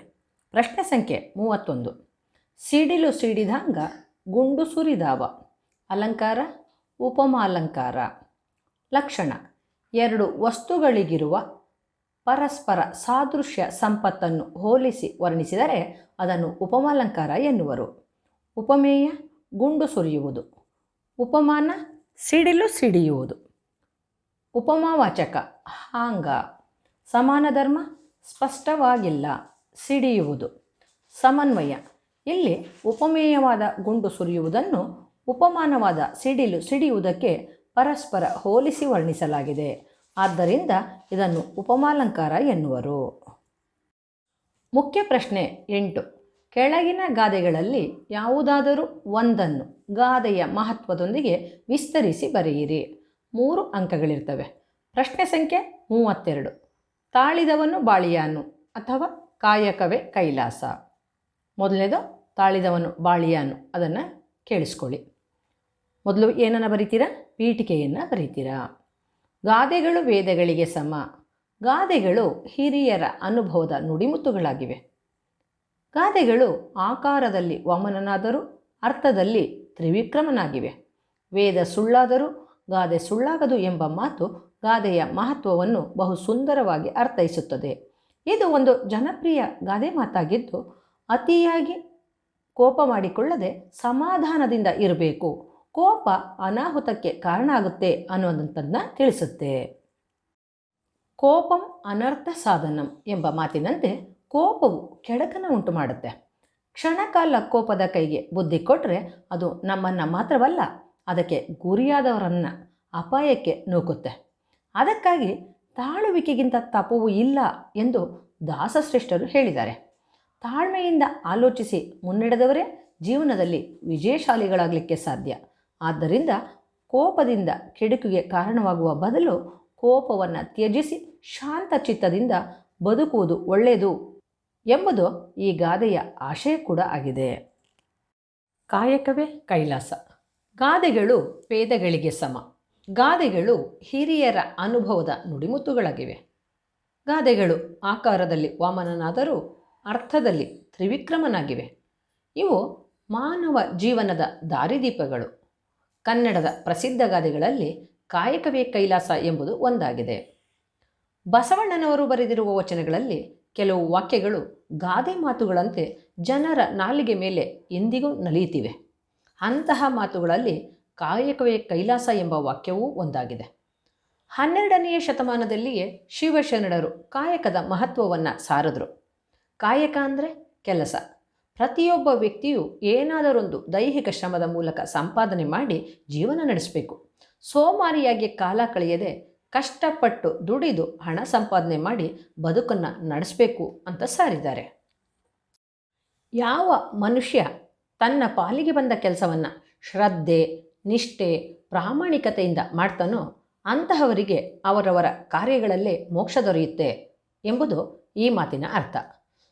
ಪ್ರಶ್ನೆ ಸಂಖ್ಯೆ ಮೂವತ್ತೊಂದು. ಸಿಡಿಲು ಸಿಡಿದಂಗ, ಗುಂಡು ಸುರಿದಾವ. ಅಲಂಕಾರ, ಉಪಮಾಲಂಕಾರ. ಲಕ್ಷಣ, ಎರಡು ವಸ್ತುಗಳಿಗಿರುವ ಪರಸ್ಪರ ಸಾದೃಶ್ಯ ಸಂಪತ್ತನ್ನು ಹೋಲಿಸಿ ವರ್ಣಿಸಿದರೆ ಅದನ್ನು ಉಪಮಾಲಂಕಾರ ಎನ್ನುವರು. ಉಪಮೇಯ ಗುಂಡು ಸುರಿಯುವುದು. ಉಪಮಾನ, ಸಿಡಿಲು ಸಿಡಿಯುವುದು. ಉಪಮಾವಾಚಕ, ಹಾಂಗ. ಸಮಾನ ಧರ್ಮ, ಸ್ಪಷ್ಟವಾಗಿಲ್ಲ, ಸಿಡಿಯುವುದು. ಸಮನ್ವಯ. ಇಲ್ಲಿ ಉಪಮೇಯವಾದ ಗುಂಡು ಸುರಿಯುವುದನ್ನು ಉಪಮಾನವಾದ ಸಿಡಿಲು ಸಿಡಿಯುವುದಕ್ಕೆ ಪರಸ್ಪರ ಹೋಲಿಸಿ ವರ್ಣಿಸಲಾಗಿದೆ. ಆದ್ದರಿಂದ ಇದನ್ನು ಉಪಮಾಲಂಕಾರ ಎನ್ನುವರು. ಮುಖ್ಯ ಪ್ರಶ್ನೆ ಎಂಟು. ಕೆಳಗಿನ ಗಾದೆಗಳಲ್ಲಿ ಯಾವುದಾದರೂ ಒಂದನ್ನು ಗಾದೆಯ ಮಹತ್ವದೊಂದಿಗೆ ವಿಸ್ತರಿಸಿ ಬರೆಯಿರಿ. ಮೂರು ಅಂಕಗಳಿರ್ತವೆ. ಪ್ರಶ್ನೆ ಸಂಖ್ಯೆ ಮೂವತ್ತೆರಡು. ತಾಳಿದವನು ಬಾಳಿಯಾನು ಅಥವಾ ಕಾಯಕವೇ ಕೈಲಾಸ? ಮೊದಲನೇದು, ತಾಳಿದವನು ಬಾಳಿಯಾನು. ಅದನ್ನು ಕೇಳಿಸ್ಕೊಳ್ಳಿ. ಮೊದಲು ಏನನ್ನು ಬರಿತೀರಾ? ಪೀಠಿಕೆಯನ್ನು ಬರಿತೀರಾ? ಗಾದೆಗಳು ವೇದಗಳಿಗೆ ಸಮ. ಗಾದೆಗಳು ಹಿರಿಯರ ಅನುಭವದ ನುಡಿಮುತ್ತುಗಳಾಗಿವೆ. ಗಾದೆಗಳು ಆಕಾರದಲ್ಲಿ ವಾಮನನಾದರೂ ಅರ್ಥದಲ್ಲಿ ತ್ರಿವಿಕ್ರಮನಾಗಿವೆ. ವೇದ ಸುಳ್ಳಾದರೂ ಗಾದೆ ಸುಳ್ಳಾಗದು ಎಂಬ ಮಾತು ಗಾದೆಯ ಮಹತ್ವವನ್ನು ಬಹು ಸುಂದರವಾಗಿ ಅರ್ಥೈಸುತ್ತದೆ. ಇದು ಒಂದು ಜನಪ್ರಿಯ ಗಾದೆ ಮಾತಾಗಿದ್ದು, ಅತಿಯಾಗಿ ಕೋಪ ಮಾಡಿಕೊಳ್ಳದೆ ಸಮಾಧಾನದಿಂದ ಇರಬೇಕು. ಕೋಪ ಅನಾಹುತಕ್ಕೆ ಕಾರಣ ಆಗುತ್ತೆ ಅನ್ನೋದಂಥದ್ದನ್ನ ತಿಳಿಸುತ್ತೆ. ಕೋಪಂ ಅನರ್ಥ ಸಾಧನಂ ಎಂಬ ಮಾತಿನಂತೆ ಕೋಪವು ಕೆಡಕನ ಉಂಟು ಮಾಡುತ್ತೆ ಕ್ಷಣಕಾಲ ಕೋಪದ ಕೈಗೆ ಬುದ್ಧಿ ಕೊಟ್ಟರೆ ಅದು ನಮ್ಮನ್ನು ಮಾತ್ರವಲ್ಲ, ಅದಕ್ಕೆ ಗುರಿಯಾದವರನ್ನು ಅಪಾಯಕ್ಕೆ ನೂಕುತ್ತೆ. ಅದಕ್ಕಾಗಿ ತಾಳುವಿಕೆಗಿಂತ ತಪವೂ ಇಲ್ಲ ಎಂದು ದಾಸಶ್ರೇಷ್ಠರು ಹೇಳಿದ್ದಾರೆ. ತಾಳ್ಮೆಯಿಂದ ಆಲೋಚಿಸಿ ಮುನ್ನಡೆದವರೇ ಜೀವನದಲ್ಲಿ ವಿಜಯಶಾಲಿಗಳಾಗಲಿಕ್ಕೆ ಸಾಧ್ಯ. ಆದ್ದರಿಂದ ಕೋಪದಿಂದ ಕೆಡುಕಿಗೆ ಕಾರಣವಾಗುವ ಬದಲು ಕೋಪವನ್ನು ತ್ಯಜಿಸಿ ಶಾಂತ ಚಿತ್ತದಿಂದ ಬದುಕುವುದು ಒಳ್ಳೆಯದು. ಎಂಬುದು ಈ ಗಾದೆಯ ಆಶಯ ಕೂಡ ಆಗಿದೆ. ಕಾಯಕವೇ ಕೈಲಾಸ. ಗಾದೆಗಳು ವೇದಗಳಿಗೆ ಸಮ. ಗಾದೆಗಳು ಹಿರಿಯರ ಅನುಭವದ ನುಡಿಮುತ್ತುಗಳಾಗಿವೆ. ಗಾದೆಗಳು ಆಕಾರದಲ್ಲಿ ವಾಮನನಾದರೂ ಅರ್ಥದಲ್ಲಿ ತ್ರಿವಿಕ್ರಮನಾಗಿವೆ. ಇವು ಮಾನವ ಜೀವನದ ದಾರಿದೀಪಗಳು. ಕನ್ನಡದ ಪ್ರಸಿದ್ಧ ಗಾದೆಗಳಲ್ಲಿ ಕಾಯಕವೇ ಕೈಲಾಸ ಎಂಬುದು ಒಂದಾಗಿದೆ. ಬಸವಣ್ಣನವರು ಬರೆದಿರುವ ವಚನಗಳಲ್ಲಿ ಕೆಲವು ವಾಕ್ಯಗಳು ಗಾದೆ ಮಾತುಗಳಂತೆ ಜನರ ನಾಲಿಗೆ ಮೇಲೆ ಎಂದಿಗೂ ನಲಿಯುತ್ತಿವೆ. ಅಂತಹ ಮಾತುಗಳಲ್ಲಿ ಕಾಯಕವೇ ಕೈಲಾಸ ಎಂಬ ವಾಕ್ಯವೂ ಒಂದಾಗಿದೆ. ಹನ್ನೆರಡನೆಯ ಶತಮಾನದಲ್ಲಿಯೇ ಶಿವಶರಣರು ಕಾಯಕದ ಮಹತ್ವವನ್ನು ಸಾರಿದ್ರು. ಕಾಯಕ ಅಂದರೆ ಕೆಲಸ. ಪ್ರತಿಯೊಬ್ಬ ವ್ಯಕ್ತಿಯು ಏನಾದರೊಂದು ದೈಹಿಕ ಶ್ರಮದ ಮೂಲಕ ಸಂಪಾದನೆ ಮಾಡಿ ಜೀವನ ನಡೆಸಬೇಕು. ಸೋಮಾರಿಯಾಗಿ ಕಾಲ ಕಳೆಯದೆ ಕಷ್ಟಪಟ್ಟು ದುಡಿದು ಹಣ ಸಂಪಾದನೆ ಮಾಡಿ ಬದುಕನ್ನು ನಡೆಸಬೇಕು ಅಂತ ಸಾರಿದ್ದಾರೆ. ಯಾವ ಮನುಷ್ಯ ತನ್ನ ಪಾಲಿಗೆ ಬಂದ ಕೆಲಸವನ್ನು ಶ್ರದ್ಧೆ, ನಿಷ್ಠೆ, ಪ್ರಾಮಾಣಿಕತೆಯಿಂದ ಮಾಡ್ತಾನೋ ಅಂತಹವರಿಗೆ ಅವರವರ ಕಾರ್ಯಗಳಲ್ಲೇ ಮೋಕ್ಷ ದೊರೆಯುತ್ತೆ ಎಂಬುದು ಈ ಮಾತಿನ ಅರ್ಥ.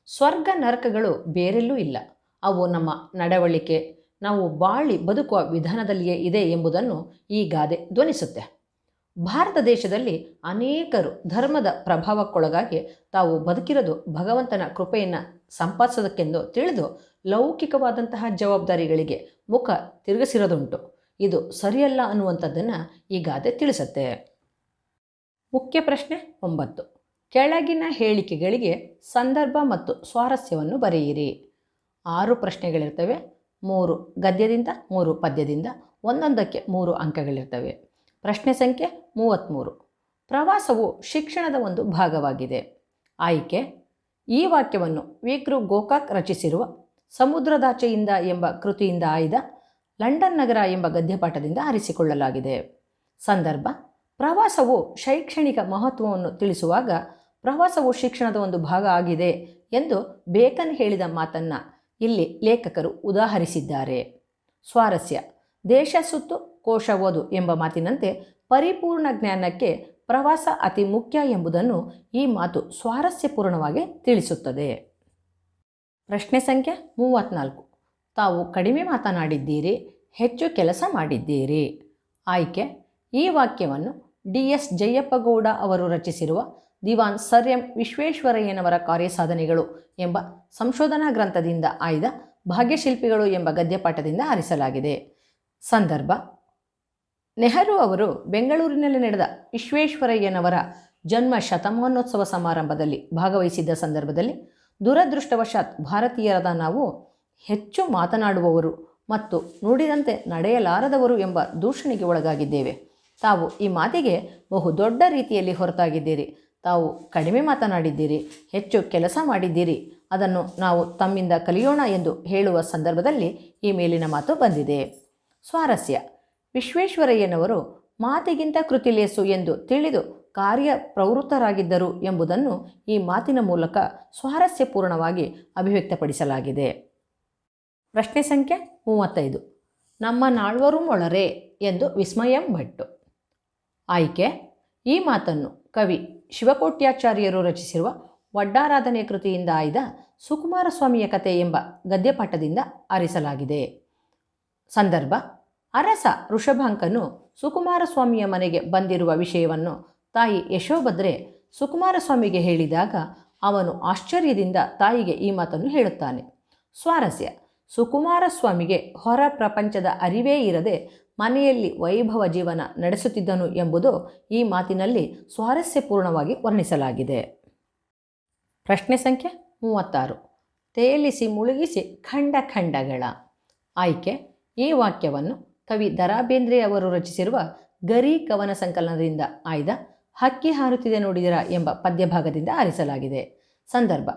ಸ್ವರ್ಗ ನರಕಗಳು ಬೇರೆಲ್ಲೂ ಇಲ್ಲ. ಅವು ನಮ್ಮ ನಡವಳಿಕೆ, ನಾವು ಬಾಳಿ ಬದುಕುವ ವಿಧಾನದಲ್ಲಿಯೇ ಇದೆ ಎಂಬುದನ್ನು ಈ ಗಾದೆ ಧ್ವನಿಸುತ್ತೆ. ಭಾರತ ದೇಶದಲ್ಲಿ ಅನೇಕರು ಧರ್ಮದ ಪ್ರಭಾವಕ್ಕೊಳಗಾಗಿ ತಾವು ಬದುಕಿರೋದು ಭಗವಂತನ ಕೃಪೆಯನ್ನು ಸಂಪಾದಿಸೋದಕ್ಕೆಂದು ತಿಳಿದು ಲೌಕಿಕವಾದಂತಹ ಜವಾಬ್ದಾರಿಗಳಿಗೆ ಮುಖ ತಿರುಗಿಸಿರೋದುಂಟು. ಇದು ಸರಿಯಲ್ಲ ಅನ್ನುವಂಥದ್ದನ್ನು ಈ ಗಾದೆ ತಿಳಿಸುತ್ತೆ. ಮುಖ್ಯ ಪ್ರಶ್ನೆ ಒಂಬತ್ತು. ಕೆಳಗಿನ ಹೇಳಿಕೆಗಳಿಗೆ ಸಂದರ್ಭ ಮತ್ತು ಸ್ವಾರಸ್ಯವನ್ನು ಬರೆಯಿರಿ. ಆರು ಪ್ರಶ್ನೆಗಳಿರ್ತವೆ, ಮೂರು ಗದ್ಯದಿಂದ, ಮೂರು ಪದ್ಯದಿಂದ, ಒಂದೊಂದಕ್ಕೆ ಮೂರು ಅಂಕಗಳಿರ್ತವೆ. ಪ್ರಶ್ನೆ ಸಂಖ್ಯೆ ಮೂವತ್ತ್ಮೂರು ಪ್ರವಾಸವು ಶಿಕ್ಷಣದ ಒಂದು ಭಾಗವಾಗಿದೆ. ಆಯ್ಕೆ, ಈ ವಾಕ್ಯವನ್ನು ವಿಕ್ರು ಗೋಕಾಕ್ ರಚಿಸಿರುವ ಸಮುದ್ರದಾಚೆಯಿಂದ ಎಂಬ ಕೃತಿಯಿಂದ ಆಯ್ದ ಲಂಡನ್ ನಗರ ಎಂಬ ಗದ್ಯಪಾಠದಿಂದ ಆರಿಸಿಕೊಳ್ಳಲಾಗಿದೆ. ಸಂದರ್ಭ, ಪ್ರವಾಸವು ಶೈಕ್ಷಣಿಕ ಮಹತ್ವವನ್ನು ತಿಳಿಸುವಾಗ ಪ್ರವಾಸವು ಶಿಕ್ಷಣದ ಒಂದು ಭಾಗ ಆಗಿದೆ ಎಂದು ಬೇಕನ್ ಹೇಳಿದ ಮಾತನ್ನು ಇಲ್ಲಿ ಲೇಖಕರು ಉದಾಹರಿಸಿದ್ದಾರೆ. ಸ್ವಾರಸ್ಯ, ದೇಶ ಸುತ್ತು ಕೋಶ ಓದು ಎಂಬ ಮಾತಿನಂತೆ ಪರಿಪೂರ್ಣ ಜ್ಞಾನಕ್ಕೆ ಪ್ರವಾಸ ಅತಿ ಮುಖ್ಯ ಎಂಬುದನ್ನು ಈ ಮಾತು ಸ್ವಾರಸ್ಯಪೂರ್ಣವಾಗಿ ತಿಳಿಸುತ್ತದೆ. ಪ್ರಶ್ನೆ ಸಂಖ್ಯೆ ಮೂವತ್ತ್ನಾಲ್ಕು ತಾವು ಕಡಿಮೆ ಮಾತನಾಡಿದ್ದೀರಿ, ಹೆಚ್ಚು ಕೆಲಸ ಮಾಡಿದ್ದೀರಿ. ಆಯ್ಕೆ, ಈ ವಾಕ್ಯವನ್ನು ಡಿ ಎಸ್ ಜಯಪ್ಪಗೌಡ ಅವರು ರಚಿಸಿರುವ ದಿವಾನ್ ಸರ್ ಎಂ ವಿಶ್ವೇಶ್ವರಯ್ಯನವರ ಕಾರ್ಯಸಾಧನೆಗಳು ಎಂಬ ಸಂಶೋಧನಾ ಗ್ರಂಥದಿಂದ ಆಯ್ದ ಭಾಗ್ಯಶಿಲ್ಪಿಗಳು ಎಂಬ ಗದ್ಯಪಾಠದಿಂದ ಆರಿಸಲಾಗಿದೆ. ಸಂದರ್ಭ ನೆಹರು ಅವರು ಬೆಂಗಳೂರಿನಲ್ಲಿ ನಡೆದ ವಿಶ್ವೇಶ್ವರಯ್ಯನವರ ಜನ್ಮ ಶತಮಾನೋತ್ಸವ ಸಮಾರಂಭದಲ್ಲಿ ಭಾಗವಹಿಸಿದ್ದ ಸಂದರ್ಭದಲ್ಲಿ ದುರದೃಷ್ಟವಶಾತ್ ಭಾರತೀಯರಾದ ನಾವು ಹೆಚ್ಚು ಮಾತನಾಡುವವರು ಮತ್ತು ನುಡಿದಂತೆ ನಡೆಯಲಾರದವರು ಎಂಬ ದೂಷಣೆಗೆ ಒಳಗಾಗಿದ್ದೇವೆ. ತಾವು ಈ ಮಾತಿಗೆ ಬಹು ದೊಡ್ಡ ರೀತಿಯಲ್ಲಿ ಹೊರತಾಗಿದ್ದೀರಿ. ತಾವು ಕಡಿಮೆ ಮಾತನಾಡಿದ್ದೀರಿ, ಹೆಚ್ಚು ಕೆಲಸ ಮಾಡಿದ್ದೀರಿ. ಅದನ್ನು ನಾವು ತಮ್ಮಿಂದ ಕಲಿಯೋಣ ಎಂದು ಹೇಳುವ ಸಂದರ್ಭದಲ್ಲಿ ಈ ಮೇಲಿನ ಮಾತು ಬಂದಿದೆ. ಸ್ವಾರಸ್ಯ. ವಿಶ್ವೇಶ್ವರಯ್ಯನವರು ಮಾತಿಗಿಂತ ಕೃತಿಲೇಸು ಎಂದು ತಿಳಿದು ಕಾರ್ಯ ಪ್ರವೃತ್ತರಾಗಿದ್ದರು ಎಂಬುದನ್ನು ಈ ಮಾತಿನ ಮೂಲಕ ಸ್ವಾರಸ್ಯಪೂರ್ಣವಾಗಿ ಅಭಿವ್ಯಕ್ತಪಡಿಸಲಾಗಿದೆ. ಪ್ರಶ್ನೆ ಸಂಖ್ಯೆ ಮೂವತ್ತೈದು. ನಮ್ಮ ನಾಳ್ವರು ಮೊಳರೆ ಎಂದು ವಿಸ್ಮಯಂ ಭಟ್ಟು. ಆಯ್ಕೆ, ಈ ಮಾತನ್ನು ಕವಿ ಶಿವಕೋಟ್ಯಾಚಾರ್ಯರು ರಚಿಸಿರುವ ವಡ್ಡಾರಾಧನೆ ಕೃತಿಯಿಂದ ಆಯ್ದ ಸುಕುಮಾರಸ್ವಾಮಿಯ ಕತೆ ಎಂಬ ಗದ್ಯಪಾಠದಿಂದ ಆರಿಸಲಾಗಿದೆ. ಸಂದರ್ಭ ಅರಸ ಋಷಭಾಂಕನು ಸುಕುಮಾರ ಸ್ವಾಮಿಯ ಮನೆಗೆ ಬಂದಿರುವ ವಿಷಯವನ್ನು ತಾಯಿ ಯಶೋಭದ್ರೆ ಸುಕುಮಾರಸ್ವಾಮಿಗೆ ಹೇಳಿದಾಗ ಅವನು ಆಶ್ಚರ್ಯದಿಂದ ತಾಯಿಗೆ ಈ ಮಾತನ್ನು ಹೇಳುತ್ತಾನೆ. ಸ್ವಾರಸ್ಯ, ಸುಕುಮಾರಸ್ವಾಮಿಗೆ ಹೊರ ಪ್ರಪಂಚದ ಅರಿವೇ ಇರದೆ ಮನೆಯಲ್ಲಿ ವೈಭವ ಜೀವನ ನಡೆಸುತ್ತಿದ್ದನು ಎಂಬುದು ಈ ಮಾತಿನಲ್ಲಿ ಸ್ವಾರಸ್ಯಪೂರ್ಣವಾಗಿ ವರ್ಣಿಸಲಾಗಿದೆ. ಪ್ರಶ್ನೆ ಸಂಖ್ಯೆ ಮೂವತ್ತಾರು. ತೇಲಿಸಿ ಮುಳುಗಿಸಿ ಖಂಡ ಖಂಡಗಳ. ಆಯ್ಕೆ, ಈ ವಾಕ್ಯವನ್ನು ಕವಿ ದರಾ ಬೇಂದ್ರೆ ಅವರು ರಚಿಸಿರುವ ಗರಿ ಕವನ ಸಂಕಲನದಿಂದ ಆಯ್ದ ಹಕ್ಕಿ ಹಾರುತ್ತಿದೆ ನೋಡಿದಿರ ಎಂಬ ಪದ್ಯಭಾಗದಿಂದ ಆರಿಸಲಾಗಿದೆ. ಸಂದರ್ಭ.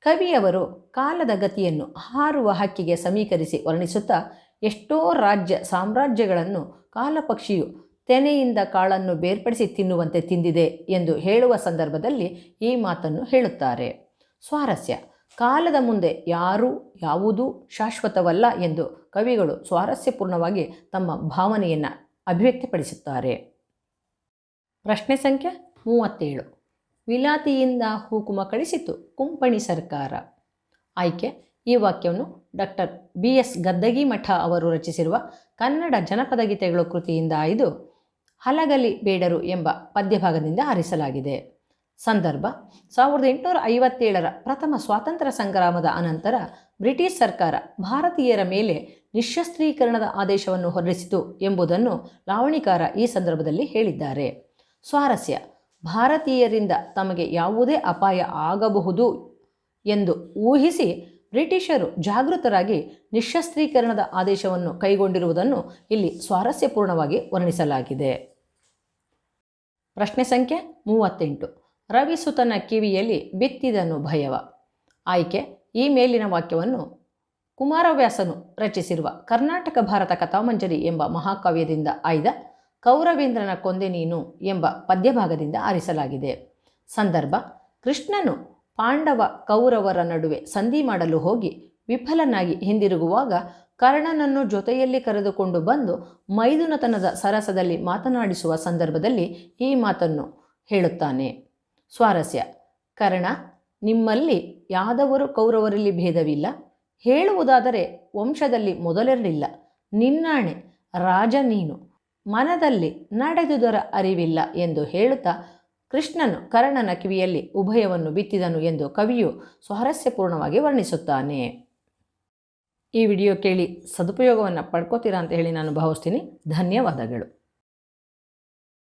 ಕವಿಯವರು ಕಾಲದ ಗತಿಯನ್ನು ಹಾರುವ ಹಕ್ಕಿಗೆ ಸಮೀಕರಿಸಿ ವರ್ಣಿಸುತ್ತಾ ಎಷ್ಟೋ ರಾಜ್ಯ ಸಾಮ್ರಾಜ್ಯಗಳನ್ನು ಕಾಲಪಕ್ಷಿಯು ತೆನೆಯಿಂದ ಕಾಳನ್ನು ಬೇರ್ಪಡಿಸಿ ತಿನ್ನುವಂತೆ ತಿಂದಿದೆ ಎಂದು ಹೇಳುವ ಸಂದರ್ಭದಲ್ಲಿ ಈ ಮಾತನ್ನು ಹೇಳುತ್ತಾರೆ. ಸ್ವಾರಸ್ಯ. ಕಾಲದ ಮುಂದೆ ಯಾರು ಯಾವುದೂ ಶಾಶ್ವತವಲ್ಲ ಎಂದು ಕವಿಗಳು ಸ್ವಾರಸ್ಯಪೂರ್ಣವಾಗಿ ತಮ್ಮ ಭಾವನೆಯನ್ನು ಅಭಿವ್ಯಕ್ತಿಪಡಿಸುತ್ತಾರೆ. ಪ್ರಶ್ನೆ ಸಂಖ್ಯೆ ಮೂವತ್ತೇಳು. ವಿಲಾತಿಯಿಂದ ಹೂಕುಮ ಕಳಿಸಿತು ಕುಂಪಣಿ ಸರ್ಕಾರ. ಆಯ್ಕೆ, ಈ ವಾಕ್ಯವನ್ನು ಡಾಕ್ಟರ್ ಬಿ ಎಸ್ ಗದ್ದಗಿ ಮಠ ಅವರು ರಚಿಸಿರುವ ಕನ್ನಡ ಜನಪದ ಗೀತೆಗಳು ಕೃತಿಯಿಂದ ಆಯ್ದು ಹಲಗಲಿ ಬೇಡರು ಎಂಬ ಪದ್ಯಭಾಗದಿಂದ ಆರಿಸಲಾಗಿದೆ. ಸಂದರ್ಭ, ಸಾವಿರದ ಎಂಟುನೂರ ಐವತ್ತೇಳರ ಪ್ರಥಮ ಸ್ವಾತಂತ್ರ್ಯ ಸಂಗ್ರಾಮದ ಅನಂತರ ಬ್ರಿಟಿಷ್ ಸರ್ಕಾರ ಭಾರತೀಯರ ಮೇಲೆ ನಿಶಸ್ತ್ರೀಕರಣದ ಆದೇಶವನ್ನು ಹೊರಡಿಸಿತು ಎಂಬುದನ್ನು ಲಾವಣಿಕಾರ ಈ ಸಂದರ್ಭದಲ್ಲಿ ಹೇಳಿದ್ದಾರೆ. ಸ್ವಾರಸ್ಯ, ಭಾರತೀಯರಿಂದ ತಮಗೆ ಯಾವುದೇ ಅಪಾಯ ಆಗಬಹುದು ಎಂದು ಊಹಿಸಿ ಬ್ರಿಟಿಷರು ಜಾಗೃತರಾಗಿ ನಿಶಸ್ತ್ರೀಕರಣದ ಆದೇಶವನ್ನು ಕೈಗೊಂಡಿರುವುದನ್ನು ಇಲ್ಲಿ ಸ್ವಾರಸ್ಯಪೂರ್ಣವಾಗಿ ವರ್ಣಿಸಲಾಗಿದೆ. ಪ್ರಶ್ನೆ ಸಂಖ್ಯೆ ಮೂವತ್ತೆಂಟು. ರವಿಸುತನ ಕಿವಿಯಲ್ಲಿ ಬಿತ್ತಿದನು ಭಯವ. ಆಯ್ಕೆ, ಈ ಮೇಲಿನ ವಾಕ್ಯವನ್ನು ಕುಮಾರವ್ಯಾಸನು ರಚಿಸಿರುವ ಕರ್ನಾಟಕ ಭಾರತ ಕಥಾಮಂಜರಿ ಎಂಬ ಮಹಾಕಾವ್ಯದಿಂದ ಆಯ್ದ ಕೌರವೇಂದ್ರನ ಕೊಂದೆ ನೀನು ಎಂಬ ಪದ್ಯಭಾಗದಿಂದ ಆರಿಸಲಾಗಿದೆ. ಸಂದರ್ಭ, ಕೃಷ್ಣನು ಪಾಂಡವ ಕೌರವರ ನಡುವೆ ಸಂಧಿ ಮಾಡಲು ಹೋಗಿ ವಿಫಲನಾಗಿ ಹಿಂದಿರುಗುವಾಗ ಕರ್ಣನನ್ನು ಜೊತೆಯಲ್ಲಿ ಕರೆದುಕೊಂಡು ಬಂದು ಮೈದುನತನದ ಸರಸದಲ್ಲಿ ಮಾತನಾಡಿಸುವ ಸಂದರ್ಭದಲ್ಲಿ ಈ ಮಾತನ್ನು ಹೇಳುತ್ತಾನೆ. ಸ್ವಾರಸ್ಯ. ಕರ್ಣ, ನಿಮ್ಮಲ್ಲಿ ಯಾದವರು ಕೌರವರಲ್ಲಿ ಭೇದವಿಲ್ಲ. ಹೇಳುವುದಾದರೆ ವಂಶದಲ್ಲಿ ಮೊದಲಿರಲಿಲ್ಲ ನಿನ್ನಾಣೆ, ರಾಜ ನೀನು. ಮನದಲ್ಲಿ ನಡೆದುದರ ಅರಿವಿಲ್ಲ ಎಂದು ಹೇಳುತ್ತಾ ಕೃಷ್ಣನು ಕರ್ಣನ ಕಿವಿಯಲ್ಲಿ ಉಭಯವನ್ನು ಬಿತ್ತಿದನು ಎಂದು ಕವಿಯು ಸ್ವಾರಸ್ಯಪೂರ್ಣವಾಗಿ ವರ್ಣಿಸುತ್ತಾನೆ. ಈ ವಿಡಿಯೋ ಕೇಳಿ ಸದುಪಯೋಗವನ್ನು ಪಡ್ಕೋತೀರಾ ಅಂತ ಹೇಳಿ ನಾನು ಭಾವಿಸ್ತೀನಿ. ಧನ್ಯವಾದಗಳು.